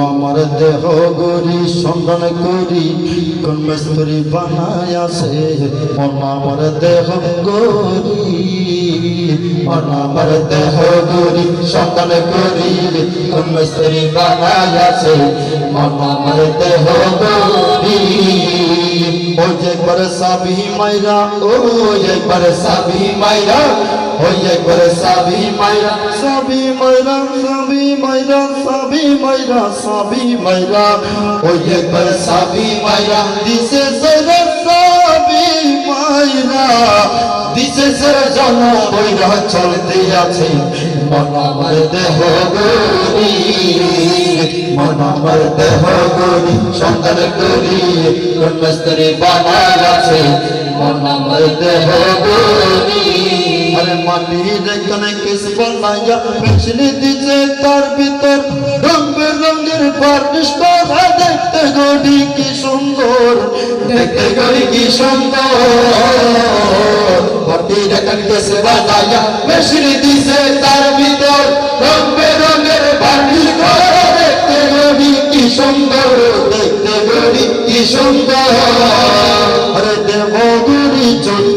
আমার দেহ গরি সন্ধান করি কোন মেস্তরি বানায় মন আমার দেহ গরি আমার দেহ গরি সন্ধান করি কোন মেস্তরি বানায় মন আমার দেহ গরি ওই একবার সাবি মাইরা, ওই একবার সাবি মাইরা, ওই একবার সাবি মাইরা সাবি মাইরা মাইরা সাবি মাইরা। ওই একবার সাবি মাইরা দিছে সেরে সাবি মাইরা। দিছে সেরে জন বইরা চলতে আছে। মন আমার দেহ গরি মন দেহ গরি সন্তান করি কন্যাস্তরে বানায় আছে। মন দেহ গরি আরে মাটির এখানে কিস বানাইয়া মিছলি দিছে, তার ভিতর রং বেরঙের বার্নিশ দেখতে গড়ি কি সুন্দর, দেখতে গড়ি কি সুন্দর। মাটির এখানে কিস বানাইয়া মিছলি দিছে, তার ভিতর রং করা দেখতে গড়ি কি সুন্দর, দেখতে গড়ি কি সুন্দর।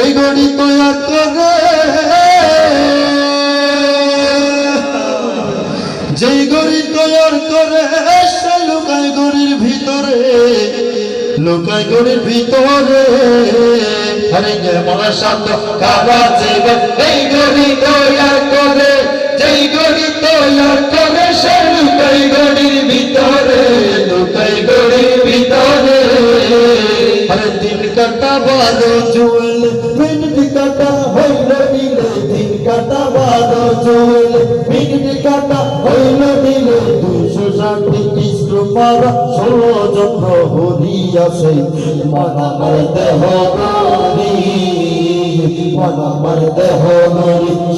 এই করে যেই গড়ি তৈয়ার করে, সে লুকায় গড়ির ভিতরে লুকায় গড়ির ভিতরে। আরে যেমন শব্দ কার ভাই এই গড়ি তৈয়ার করে, যেই গড়ি বারো জুয়েল মিনিট কাটা হইল দিলে দিন কাটা বারো জুয়েল মিনিট কাটা হইল দিলে দুইশো ষাটটি কৃষ্ণ পারা ষোলো চন্দ্র হরি আছে দেহ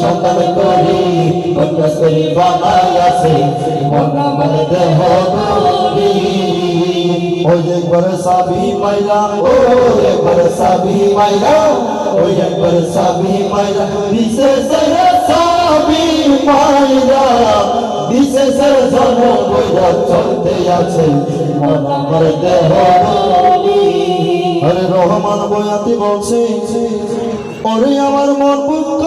সকাল করি কন্যাশ্রী আছে মন আমার দেহ ওই একবার সাবি মাইরা ও একবার সাবি ওই একবার সাবি মাইরা বিশেষ সাবি বিশেষ জন বইরা চলতে আছে আমার দেহ রহমান বয়াতি বলছে, ওরে আমার মন বুক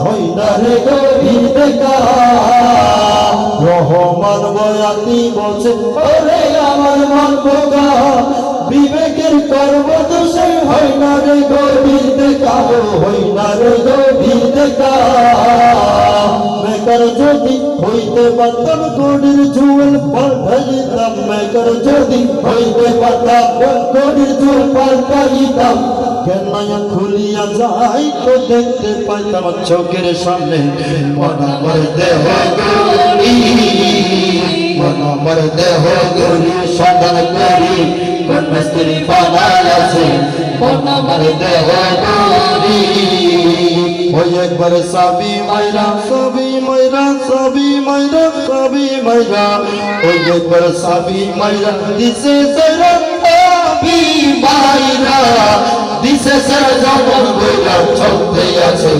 হয় না রে গড়ির দেখা রহমান বয়াতি বলছে, ওরে আমার মন বোকা বিবেকের কর্ম দোষে হয় না রে গড়ির দেখা হয় না রে গড়ির দেখা। মেকার যদি হইতে পারতাম গড়ির জুয়েল পাল্টাইতাম মেকার যদি হইতে কেনায়া খুলিয়া যাই তো দেখতে চোখের সামনে মন আমার দেহ মন আমার দেহ মন আমার দেহ গরি ওই একবার সাবি মাইরা সাবি মাইরা সাবি মাইরা সাবি মাইরা। ওই একবার সাবি মাইরা, দিছে সেরা সাবি মাইরা। দিছে সেরা জবন বইরা চলতে আছে